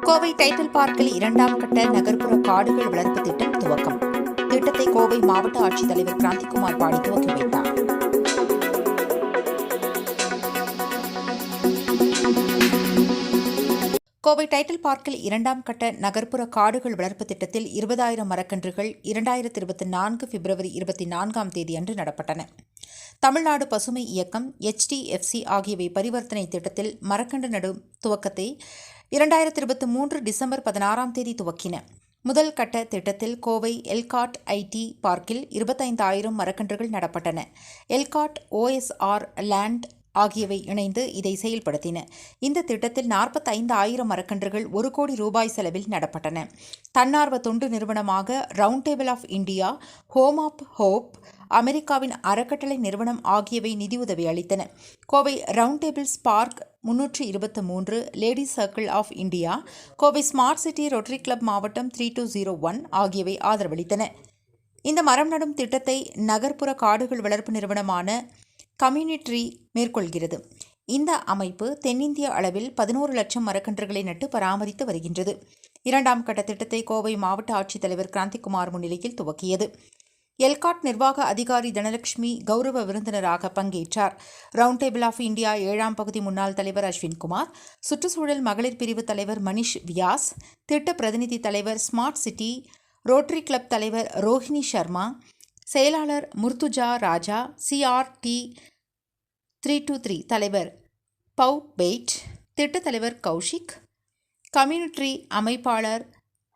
Kovai title பார்க்கில் இரண்டாம் கட்ட நகர்ப்புற காடுகள் வளர்ப்பு திட்டம் துவக்கம். திட்டத்தை கோவை மாவட்ட ஆட்சித்தலைவர் கிராந்திகுமார் பாடி துவக்கி வைத்தார். கோவை டைட்டில் பார்க்கில் இரண்டாம் கட்ட நகர்ப்புற காடுகள் வளர்ப்பு திட்டத்தில் இருபதாயிரம் மரக்கன்றுகள் இரண்டாயிரத்தி இருபத்தி நான்கு பிப்ரவரி இருபத்தி நான்காம் தேதி அன்று நடப்பட்டன. தமிழ்நாடு பசுமை இயக்கம் எச்டிஎஃப்சி ஆகியவை பரிவர்த்தனை திட்டத்தில் மரக்கன்று நடும் துவக்கத்தை இரண்டாயிரத்தி இருபத்தி மூன்று டிசம்பர் பதினாறாம் தேதி துவக்கின. முதல் கட்ட திட்டத்தில் கோவை எல்காட் ஐடி பார்க்கில் இருபத்தைந்தாயிரம் மரக்கன்றுகள் நடப்பட்டன. எல்காட் ஓஎஸ்ஆர் லேண்ட் ஆகியவை இணைந்து இதை செயல்படுத்தின. இந்த திட்டத்தில் நாற்பத்தைந்து ஆயிரம் மரக்கன்றுகள் ஒரு கோடி ரூபாய் செலவில் நடப்பட்டன. தன்னார்வ தொண்டு நிறுவனமாக round table of India home of hope அமெரிக்காவின் அறக்கட்டளை நிறுவனம் ஆகியவை நிதியுதவி அளித்தன. கோவை ரவுண்ட் டேபிள் ஸ்பார்க் முன்னூற்றி இருபத்தி மூன்று lady circle of India Kovai smart city rotary club மாவட்டம் த்ரீ டூ ஜீரோ ஒன் ஆகியவை ஆதரவளித்தன. இந்த மரம் நடும் திட்டத்தை நகர்ப்புற காடுகள் வளர்ப்பு நிறுவனமான கம்யூனிட்ரி மேற்கொள்கிறது. இந்த அமைப்பு தென்னிந்திய அளவில் பதினோரு லட்சம் மரக்கன்றுகளை நட்டு பராமரித்து வருகின்றது. இரண்டாம் கட்ட திட்டத்தை கோவை மாவட்ட ஆட்சித்தலைவர் கிராந்திகுமார் முன்னிலையில் துவக்கியது. எல்காட் நிர்வாக அதிகாரி தனலட்சுமி கௌரவ விருந்தினராக பங்கேற்றார். ரவுண்ட் டேபிள் ஆஃப் இந்தியா ஏழாம் பகுதி முன்னாள் தலைவர் அஸ்வின்குமார் சுற்றுச்சூழல் மகளிர் பிரிவு தலைவர் மணிஷ் வியாஸ் திட்ட பிரதிநிதி தலைவர் ஸ்மார்ட் சிட்டி ரோட்டரி கிளப் தலைவர் ரோஹிணி சர்மா செயலாளர் Murtuza Raja CRT three two three தலைவர் பவ் பெய்ட் திட்டத் தலைவர் கௌஷிக் கம்யூனிட்டி அமைப்பாளர்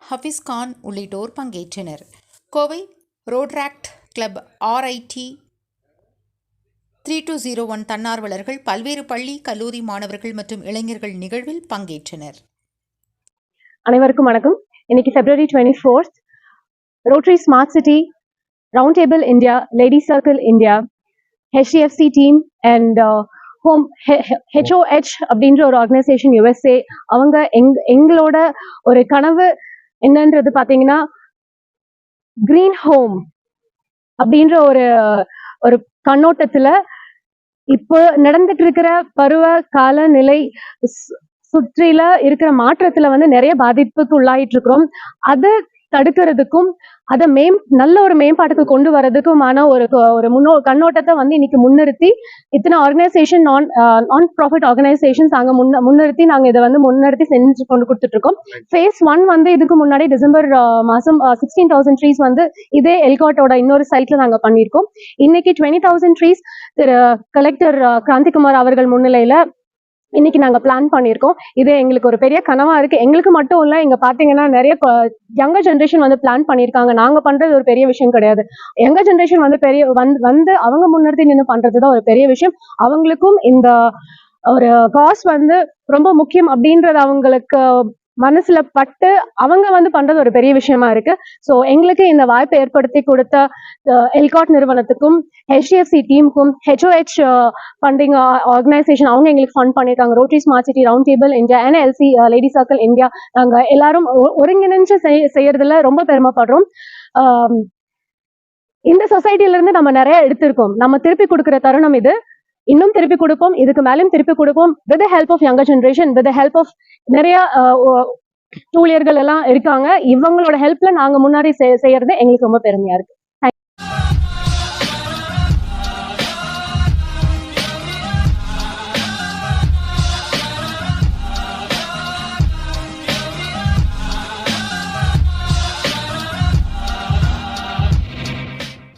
ஹஃபிஸ்கான் உள்ளிட்டோர் பங்கேற்றனர். Kovai rotaract club RID three two zero one தன்னார்வலர்கள் பல்வேறு பள்ளி கல்லூரி மாணவர்கள் மற்றும் இளைஞர்கள் நிகழ்வில் பங்கேற்றனர். அனைவருக்கும் வணக்கம். இன்னைக்கு February twenty fourth rotary smart city round table India lady circle India HDFC team and home HOH அப்படின்ற ஒரு ஆர்கனைசேஷன் யுஎஸ்ஏ அவங்க எங் எங்களோட ஒரு கனவு என்னன்றது பார்த்தீங்கன்னா கிரீன் ஹோம் அப்படின்ற ஒரு ஒரு கண்ணோட்டத்துல இப்போ நடந்துட்டு இருக்கிற பருவ கால நிலை சு- சுற்றில இருக்கிற மாற்றத்துல வந்து நிறைய பாதிப்புக்கு உள்ளாயிட்டு இருக்கிறோம். அது தடுக்கிறதுக்கும் அதை மேம் நல்ல ஒரு மேம்பாட்டுக்கு கொண்டு வரதுக்குமான ஒரு ஒரு முன்னோ கண்ணோட்டத்தை வந்து இன்னைக்கு முன்னிறுத்தி இத்தனை ஆர்கனைசேஷன் நான் நான் ப்ராஃபிட் ஆர்கனைசேஷன்ஸ் நாங்க முன்ன முன்னிறுத்தி நாங்க இதை வந்து முன்னிறுத்தி செஞ்சு கொண்டு கொடுத்துட்டு இருக்கோம் ஃபேஸ் ஒன் வந்து இதுக்கு முன்னாடி டிசம்பர் மாசம் சிக்ஸ்டீன் தௌசண்ட் ட்ரீஸ் வந்து இதே எல்காட்டோட இன்னொரு சைட்ல நாங்க பண்ணியிருக்கோம். இன்னைக்கு twenty thousand trees Thiru collector Kranthikumar அவர்கள் முன்னிலையில இன்னைக்கு நாங்க பிளான் பண்ணியிருக்கோம். இது எங்களுக்கு ஒரு பெரிய கனவா இருக்கு. எங்களுக்கு மட்டும் இல்ல இங்க பாத்தீங்கன்னா நிறைய யங்கர் ஜென்ரேஷன் வந்து பிளான் பண்ணியிருக்காங்க. நாங்க பண்றது ஒரு பெரிய விஷயம் கிடையாது. யங்கர் ஜென்ரேஷன் வந்து பெரிய வந்து வந்து அவங்க முன்னிறுத்தி நின்று பண்றதுதான் ஒரு பெரிய விஷயம். அவங்களுக்கும் இந்த ஒரு காஸ் வந்து ரொம்ப முக்கியம் அப்படின்றது அவங்களுக்கு மனசுல பட்டு அவங்க வந்து பண்றது ஒரு பெரிய விஷயமா இருக்கு. ஸோ எங்களுக்கு இந்த வாய்ப்பை ஏற்படுத்தி கொடுத்த எல்காட் நிறுவனத்துக்கும் ஹெச்டிஎஃப்சி டீமுக்கும் ஹெச்ஓஹெச் ஃபண்டிங் ஆர்கனைசேஷன் அவங்க எங்களுக்கு ஃபண்ட் பண்ணியிருக்காங்க rotary smart city round table India and LC lady circle India நாங்க எல்லாரும் ஒ- ஒருங்கிணைஞ்சு செய்- செய்யறதுல ரொம்ப பெருமைப்படுறோம். இந்த சொசைட்டில இருந்து நம்ம நிறைய எடுத்திருக்கோம். நம்ம திருப்பி கொடுக்குற தருணம் இது. இன்னும் திருப்பி கொடுப்போம். இதுக்கு மேலும் திருப்பி கொடுப்போம். With help of younger generation with help of நிறைய ஊழியர்கள் எல்லாம் இருக்காங்க. இவங்களோட ஹெல்ப்ல நாங்க முன்னாடி செய்- செய்யறது எங்களுக்கு ரொம்ப பெருமையா இருக்கு.